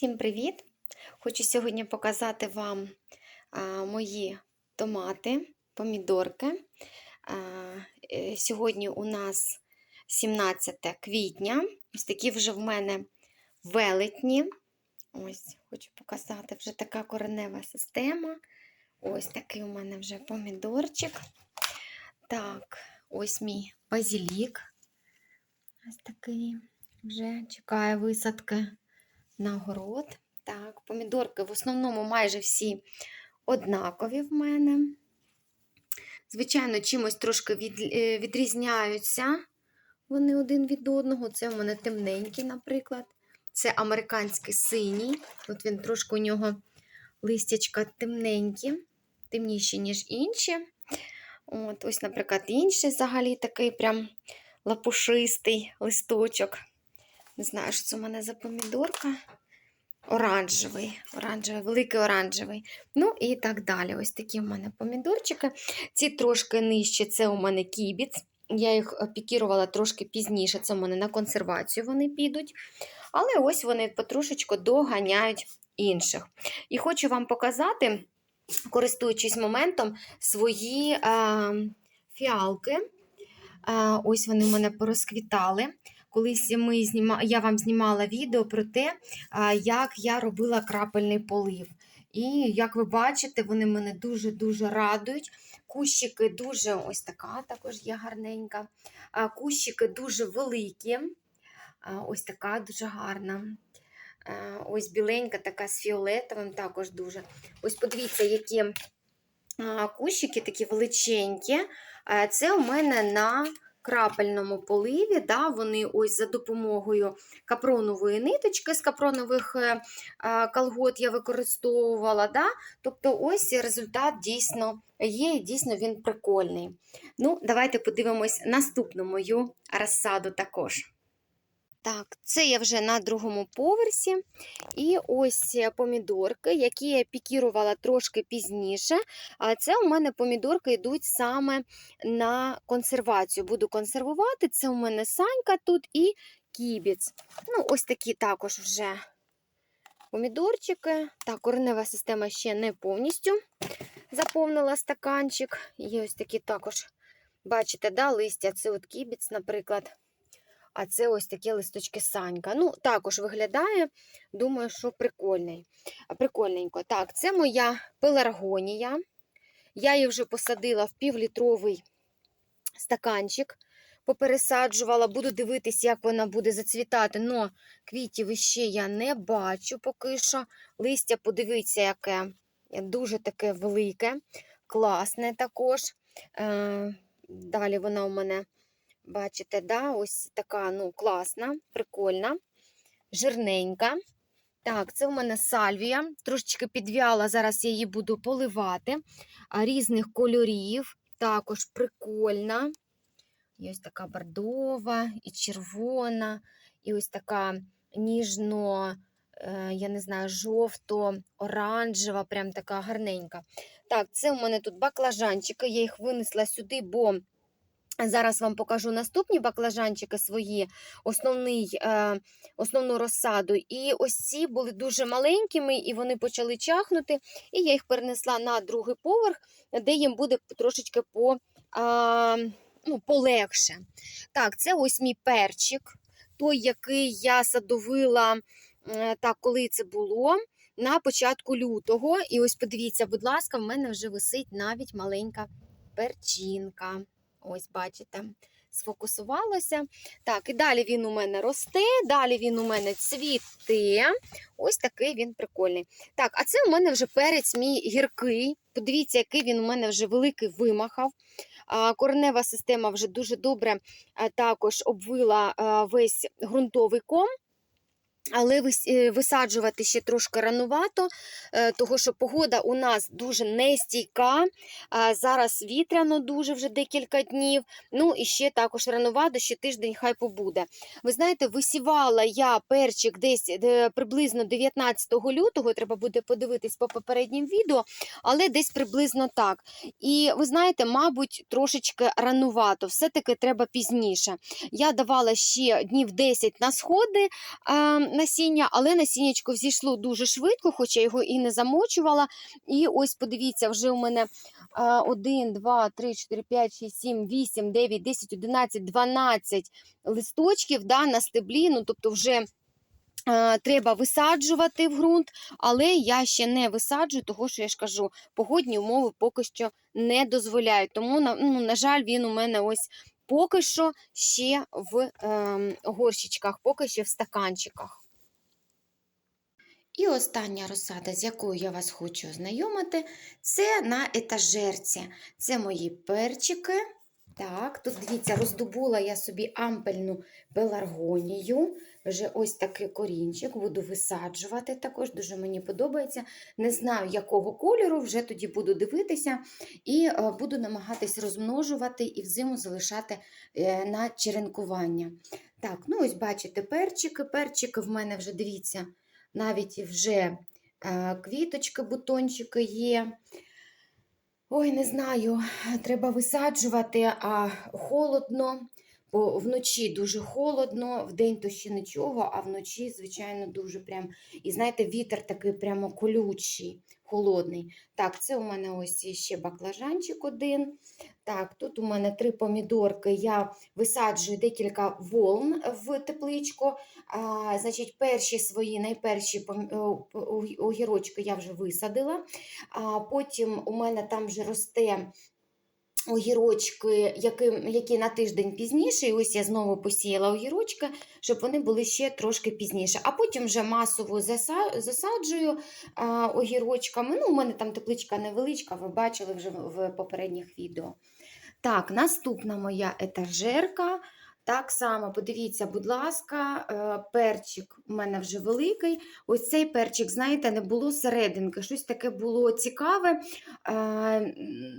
Всім привіт! Хочу сьогодні показати вам мої томати, помідорки. Е, сьогодні у нас 17 квітня. Ось такі вже в мене велетні. Ось, хочу показати вже така коренева система. Ось такий у мене вже помідорчик. Так, ось мій базілік. Ось такий вже чекає висадки на город. Так, помідорки в основному майже всі однакові в мене. Звичайно, чимось трошки від, е, відрізняються вони один від одного. Це у мене темненький, наприклад. Це американський синій. От він трошки у нього листячка темненькі, темніші, ніж інші. От, Ось, наприклад, інший взагалі такий прям лапушистий листочок. Не знаю, що це у мене за помідорка. Оранжевий, оранжевий, великий оранжевий. Ну і так далі. Ось такі в мене помідорчики. Ці трошки нижче, це у мене кібіц. Я їх пікірувала трошки пізніше, це у мене на консервацію вони підуть. Але ось вони потрошечку доганяють інших. І хочу вам показати, користуючись моментом, свої а, фіалки. А, ось вони в мене порозквітали. Колись ми зніма... я вам знімала відео про те, як я робила крапельний полив. І, як ви бачите, вони мене дуже-дуже радують. Кущики дуже ось така також є гарненька. Кущики дуже великі. Ось така дуже гарна. Ось біленька, така з фіолетовим, також дуже. Ось подивіться, які кущики такі величенькі. Це у мене на крапельному поливі. Да, Вони ось за допомогою капронової ниточки з капронових е, колгот я використовувала. Да? Тобто, ось результат дійсно є, і дійсно він прикольний. Ну, Давайте подивимось наступну мою розсаду також. Так, це я вже на другому поверсі. І ось помідорки, які я пікірувала трошки пізніше. Це у мене помідорки йдуть саме на консервацію. Буду консервувати. Це у мене санька тут і кібіц. Ну, ось такі також вже помідорчики. Так, коренева система ще не повністю заповнила стаканчик. Є ось такі також, бачите, да, листя. Це от кібіц, наприклад. А це ось такі листочки санька. Ну, також виглядає, думаю, що прикольний. прикольненько. Так, це моя пеларгонія. Я її вже посадила в півлітровий стаканчик, попересаджувала, буду дивитись, як вона буде зацвітати. Но квітів іще я не бачу поки що. Листя, подивіться, яке дуже таке велике, класне також. Е, Далі вона у мене. Бачите, да, ось така ну, класна, прикольна, жирненька. Так, це в мене сальвія. Трошечки підв'яла, зараз я її буду поливати. Різних кольорів, також прикольна. Ось така бордова, і червона, і ось така ніжно, е, я не знаю, жовто-оранжева, прям така гарненька. Так, це у мене тут баклажанчики, я їх винесла сюди, бо. Зараз вам покажу наступні баклажанчики свої, основний, е, основну розсаду. І ось ці були дуже маленькими, і вони почали чахнути. І я їх перенесла на другий поверх, де їм буде трошечки по, е, ну, полегше. Так, це ось мій перчик, той, який я садовила, е, так, коли це було. На початку лютого. І ось подивіться, будь ласка, в мене вже висить навіть маленька перчинка. Ось, бачите, сфокусувалося. Так, і далі він у мене росте, далі він у мене цвіте. Ось такий він прикольний. Так, а це у мене вже перець мій гіркий. Подивіться, який він у мене вже великий вимахав. Коренева система вже дуже добре також обвила весь ґрунтовий ком. Але е, висаджувати ще трошки ранувато, е, тому що погода у нас дуже нестійка. Зараз вітряно дуже вже декілька днів. Ну і ще також ранувато, ще тиждень хай побуде. Ви знаєте, висівала я перчик десь приблизно 19 лютого, треба буде подивитись по попереднім відео, але десь приблизно так. І ви знаєте, мабуть, трошечки ранувато, все-таки треба пізніше. Я давала ще днів 10 на сходи насіння, але насіннячко взійшло дуже швидко, хоч я його і не замочувала. І ось подивіться, вже у мене 1, 2, 3, 4, 5, 6, 7, 8, 9, 10, 11, 12 листочків да, на стеблі. Ну, тобто вже треба висаджувати в ґрунт, але я ще не висаджую, того що я ж кажу, погодні умови поки що не дозволяють. Тому, ну, на жаль, він у мене ось поки що ще в е, горщичках, поки що в стаканчиках. І остання розсада, з якою я вас хочу ознайомити, це на етажерці. Це мої перчики. Так, тут дивіться, роздобула я собі ампельну пеларгонію. Вже ось такий корінчик, буду висаджувати також, дуже мені подобається. Не знаю, якого кольору, вже тоді буду дивитися і е, буду намагатись розмножувати і взиму залишати е, на черенкування. Так, ну ось бачите, перчики. Перчики в мене вже дивіться, навіть вже е, квіточки, бутончики є. Ой, не знаю, треба висаджувати, а холодно, бо вночі дуже холодно, вдень то ще нічого, а вночі, звичайно, дуже прям. І знаєте, вітер такий прямо колючий, холодний. Так, це у мене ось ще баклажанчик один. Так, тут у мене три помідорки. Я висаджую декілька волн в тепличку. А, значить, перші свої, найперші огірочки я вже висадила. А потім у мене там вже росте огірочки, які, які на тиждень пізніше. І ось я знову посіяла огірочки, щоб вони були ще трошки пізніше. А потім вже масово засаджую а, огірочками. Ну, у мене там тепличка невеличка, ви бачили вже в, попередніх відео. Так, наступна моя етажерка. Так само, подивіться, будь ласка, е, перчик у мене вже великий. Ось цей перчик, знаєте, не було серединки. Щось таке було цікаве. Е,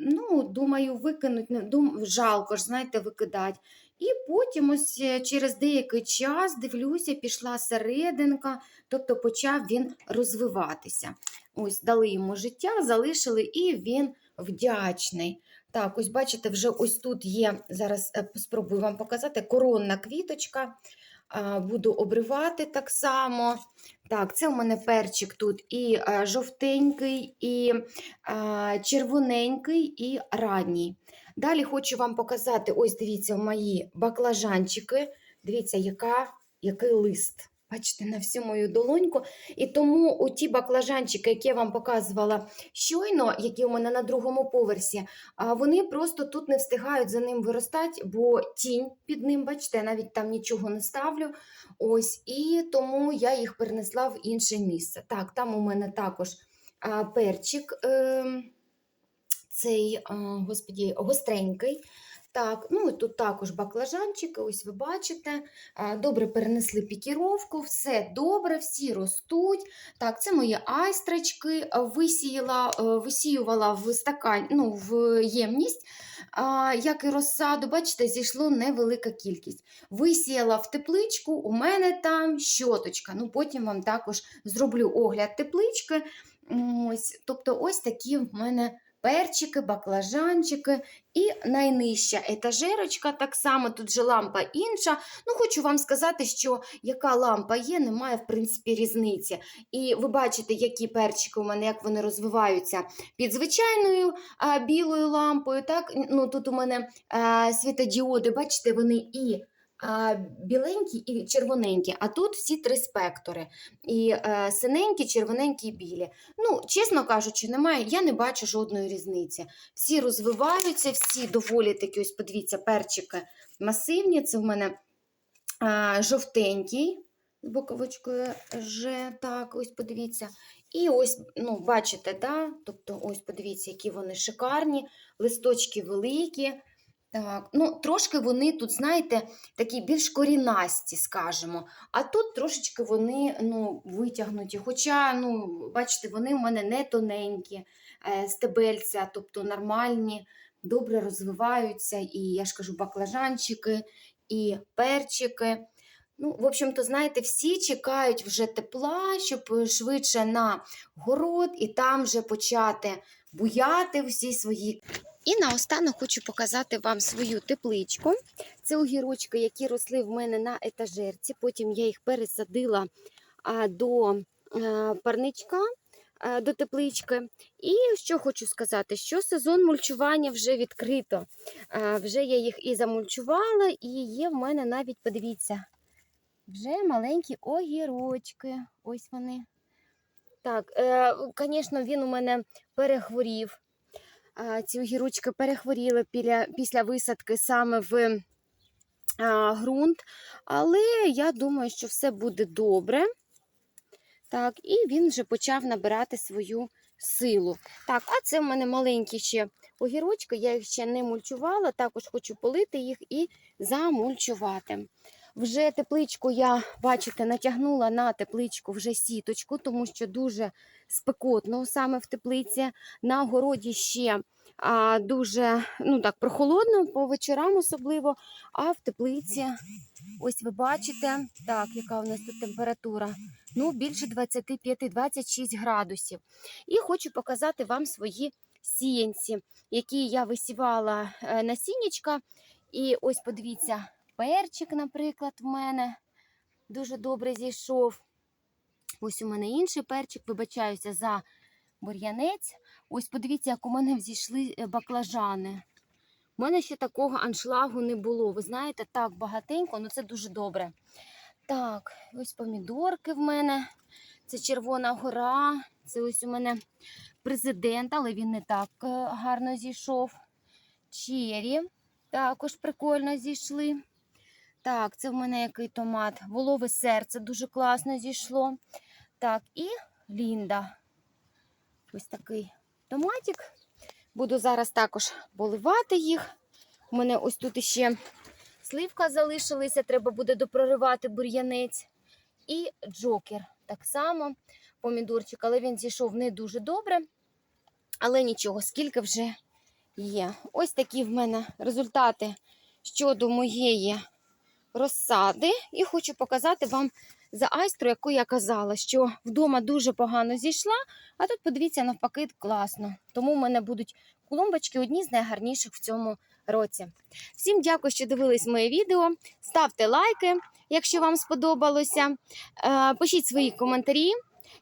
ну, думаю, викинуть, дум, жалко ж, знаєте, викидати. І потім, ось е, через деякий час, дивлюся, пішла серединка, тобто почав він розвиватися. Ось дали йому життя, залишили, і він вдячний. Так, ось бачите, вже ось тут є, зараз е, спробую вам показати, коронна квіточка. Буду обривати так само. Так, це у мене перчик тут і е, жовтенький, і е, червоненький, і ранній. Далі хочу вам показати: ось дивіться, мої баклажанчики. Дивіться, яка, який лист. Бачите, на всю мою долоньку. І тому оті баклажанчики, які я вам показувала щойно, які у мене на другому поверсі, вони просто тут не встигають за ним виростати, бо тінь під ним, бачите, навіть там нічого не ставлю. Ось, і тому я їх перенесла в інше місце. Так, там у мене також перчик, е, цей, господі, гостренький. Так, ну тут також баклажанчики, ось ви бачите. Добре перенесли пікіровку, все добре, всі ростуть. Так, це мої айстрочки, висіяла, е, висіювала в стакан, ну, в ємність, як і розсаду, бачите, зійшло невелика кількість. Висіяла в тепличку, у мене там щоточка. Ну, потім вам також зроблю огляд теплички. Ось, тобто, ось такі в мене перчики, баклажанчики і найнижча етажерочка. Так само тут же лампа інша. Ну, хочу вам сказати, що яка лампа є, немає, в принципі, різниці. І ви бачите, які перчики у мене, як вони розвиваються під звичайною а, білою лампою. Так? Ну, тут у мене а, світодіоди, бачите, вони і біленькі, і червоненькі, а тут всі три спектори. І е, синенькі, червоненькі і білі. Ну, чесно кажучи, немає, я не бачу жодної різниці. Всі розвиваються, всі доволі такі, ось подивіться, перчики масивні. Це в мене а, жовтенький з боковочкою Ж, так, ось подивіться. І ось, ну, бачите, да? тобто, ось подивіться, які вони шикарні, листочки великі. Так, ну, трошки вони тут, знаєте, такі більш корінасті, скажімо. А тут трошечки вони ну, витягнуті. Хоча, ну, бачите, вони в мене не тоненькі, е, стебельця, тобто нормальні, добре розвиваються. І я ж кажу, баклажанчики, і перчики. Ну, в общем-то, знаєте, всі чекають вже тепла, щоб швидше на город і там вже почати буяти всі свої. І наостанок хочу показати вам свою тепличку. Це огірочки, які росли в мене на етажерці. Потім я їх пересадила до е, парничка, е, до теплички. І що хочу сказати, що сезон мульчування вже відкрито. Е, Вже я їх і замульчувала, і є в мене навіть, подивіться, вже маленькі огірочки. Ось вони. Так, звісно, він у мене перехворів. Е, Ці огірочки перехворіли після, після висадки саме в ґрунт. Але я думаю, що все буде добре. Так, і він вже почав набирати свою силу. Так, а це в мене маленькі ще огірочки, я їх ще не мульчувала, також хочу полити їх і замульчувати. Вже тепличку я, бачите, натягнула на тепличку вже сіточку, тому що дуже спекотно саме в теплиці. На городі ще а, дуже ну так, прохолодно, по вечорам особливо, а в теплиці, ось ви бачите, так, яка у нас тут температура. Ну, більше 25-26 градусів. І хочу показати вам свої сіянці, які я висівала е, насіннячка. І ось подивіться, перчик, наприклад, в мене дуже добре зійшов. Ось у мене інший перчик, вибачаюся за бур'янець. Ось подивіться, як у мене взійшли е, баклажани. У мене ще такого аншлагу не було. Ви знаєте, так багатенько, ну це дуже добре. Так, ось помідорки в мене. Це Червона гора. Це ось у мене президент, але він не так е, гарно зійшов. Чері також прикольно зійшли. Так, це в мене який томат. Волове серце дуже класно зійшло. Так, і Лінда. Ось такий томатик. Буду зараз також поливати їх. У мене ось тут іще сливка залишилася, треба буде допроривати бур'янець. І джокер так само, помідорчик, але він зійшов не дуже добре. Але нічого, скільки вже є. Ось такі в мене результати щодо моєї розсади. І хочу показати вам за айстру, яку я казала, що вдома дуже погано зійшла, а тут, подивіться, навпаки, класно. Тому в мене будуть клумбочки одні з найгарніших в цьому році. Всім дякую, що дивились моє відео. Ставте лайки, якщо вам сподобалося. Е, Пишіть свої коментарі.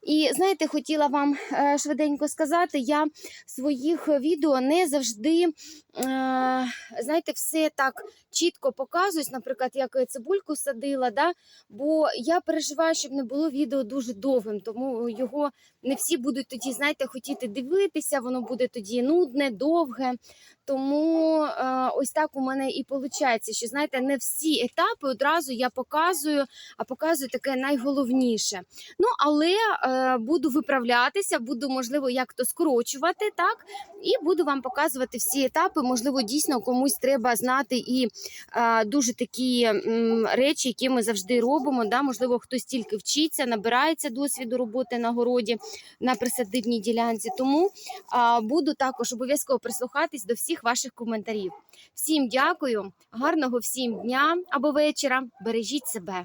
І знаєте, хотіла вам е, швиденько сказати, я своїх відео не завжди, е, знаєте, все так чітко показуюсь, наприклад, як я цибульку садила, да? бо я переживаю, щоб не було відео дуже довгим, тому його не всі будуть тоді, знаєте, хотіти дивитися, воно буде тоді нудне, довге. Тому е, ось так у мене і виходить, що знаєте, не всі етапи одразу я показую, а показую таке найголовніше. Ну, але е, буду виправлятися, буду, можливо, як то скорочувати, так, і буду вам показувати всі етапи. Можливо, дійсно комусь треба знати і е, дуже такі речі, які ми завжди робимо. Да? Можливо, хтось тільки вчиться, набирається досвіду роботи на городі на присадибній ділянці. Тому буду також обов'язково прислухатись до всіх ваших коментарів. Всім дякую, гарного всім дня або вечора. Бережіть себе.